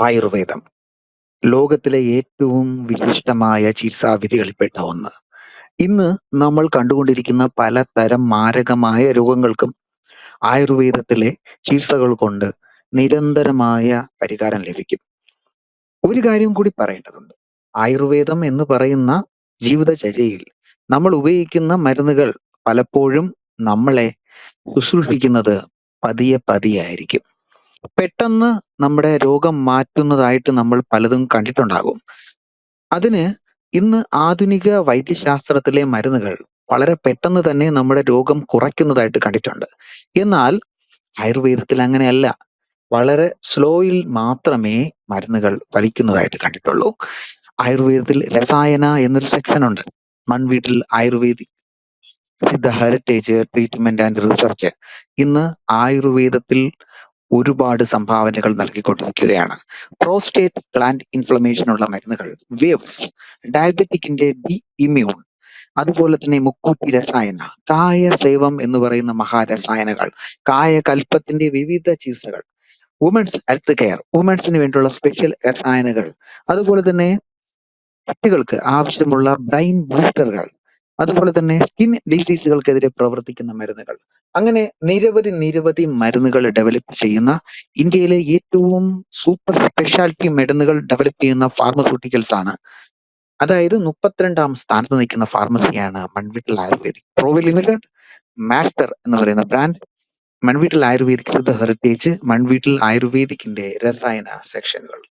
ആയുർവേദം ലോകത്തിലെ ഏറ്റവും വിശിഷ്ടമായ ചികിത്സാവിധികളിൽപ്പെട്ട ഒന്ന്. ഇന്ന് നമ്മൾ കണ്ടുകൊണ്ടിരിക്കുന്ന പലതരം മാരകമായ രോഗങ്ങൾക്കും ആയുർവേദത്തിലെ ചികിത്സകൾ കൊണ്ട് നിരന്തരമായ പരിഹാരം ലഭിക്കും. ഒരു കാര്യം കൂടി പറയേണ്ടതുണ്ട്. ആയുർവേദം എന്ന് പറയുന്ന ജീവിതചര്യയിൽ നമ്മൾ ഉപയോഗിക്കുന്ന മരുന്നുകൾ പലപ്പോഴും നമ്മളെ ശുശ്രൂഷിക്കുന്നത് പതിയെ പതിയെ ആയിരിക്കും. പെട്ടെന്ന് നമ്മുടെ രോഗം മാറ്റുന്നതായിട്ട് നമ്മൾ പലതും കണ്ടിട്ടുണ്ടാകും. അതിന് ഇന്ന് ആധുനിക വൈദ്യശാസ്ത്രത്തിലെ മരുന്നുകൾ വളരെ പെട്ടെന്ന് തന്നെ നമ്മുടെ രോഗം കുറയ്ക്കുന്നതായിട്ട് കണ്ടിട്ടുണ്ട്. എന്നാൽ ആയുർവേദത്തിൽ അങ്ങനെയല്ല. വളരെ സ്ലോയിൽ മാത്രമേ മരുന്നുകൾ വലിക്കുന്നതായിട്ട് കണ്ടിട്ടുള്ളൂ. ആയുർവേദത്തിൽ രസായന എന്നൊരു സെക്ഷൻ ഉണ്ട്. Manveettil Ayurvedic the heritage treatment and research ഇന്ന് ആയുർവേദത്തിൽ ഒരുപാട് സംഭാവനകൾ നൽകിക്കൊണ്ടിരിക്കുകയാണ്. പ്രോസ്റ്റേറ്റ് ഗ്ലാൻഡ് ഇൻഫ്ലമേഷനുള്ള മരുന്നുകൾ, വേവ്സ്, ഡയബറ്റിക്കിന്റെ ഡി ഇമ്യൂൺ അതുപോലെ തന്നെ മുക്കൂറ്റി രസായന, കായ സേവം എന്ന് പറയുന്ന മഹാരസായനകൾ, കായ കൽപ്പത്തിന്റെ വിവിധ ചികിത്സകൾ, വുമൻസ് ഹെൽത്ത് കെയർ, വുമൻസിന് വേണ്ടിയുള്ള സ്പെഷ്യൽ രസായനകൾ, അതുപോലെ തന്നെ കുട്ടികൾക്ക് ആവശ്യമുള്ള ബ്രെയിൻ ബൂസ്റ്ററുകൾ, അതുപോലെ തന്നെ സ്കിൻ ഡിസീസുകൾക്കെതിരെ പ്രവർത്തിക്കുന്ന മരുന്നുകൾ. അങ്ങനെ നിരവധി നിരവധി മരുന്നുകൾ ഡെവലപ്പ് ചെയ്യുന്ന ഇന്ത്യയിലെ ഏറ്റവും സൂപ്പർ സ്പെഷ്യാലിറ്റി മരുന്നുകൾ ഡെവലപ്പ് ചെയ്യുന്ന ഫാർമസ്യൂട്ടിക്കൽസ് ആണ്. അതായത് 32ാം സ്ഥാനത്ത് നിൽക്കുന്ന ഫാർമസിയാണ് മൺവീട്ടിൽ ആയുർവേദിക്. പ്രോവി ലിമിറ്റഡ്, മാസ്റ്റർ എന്ന് പറയുന്ന brand, Manveettil Ayurvedic heritage, Manveettil ആയുർവേദിക്കിന്റെ രസായന സെക്ഷനുകൾ.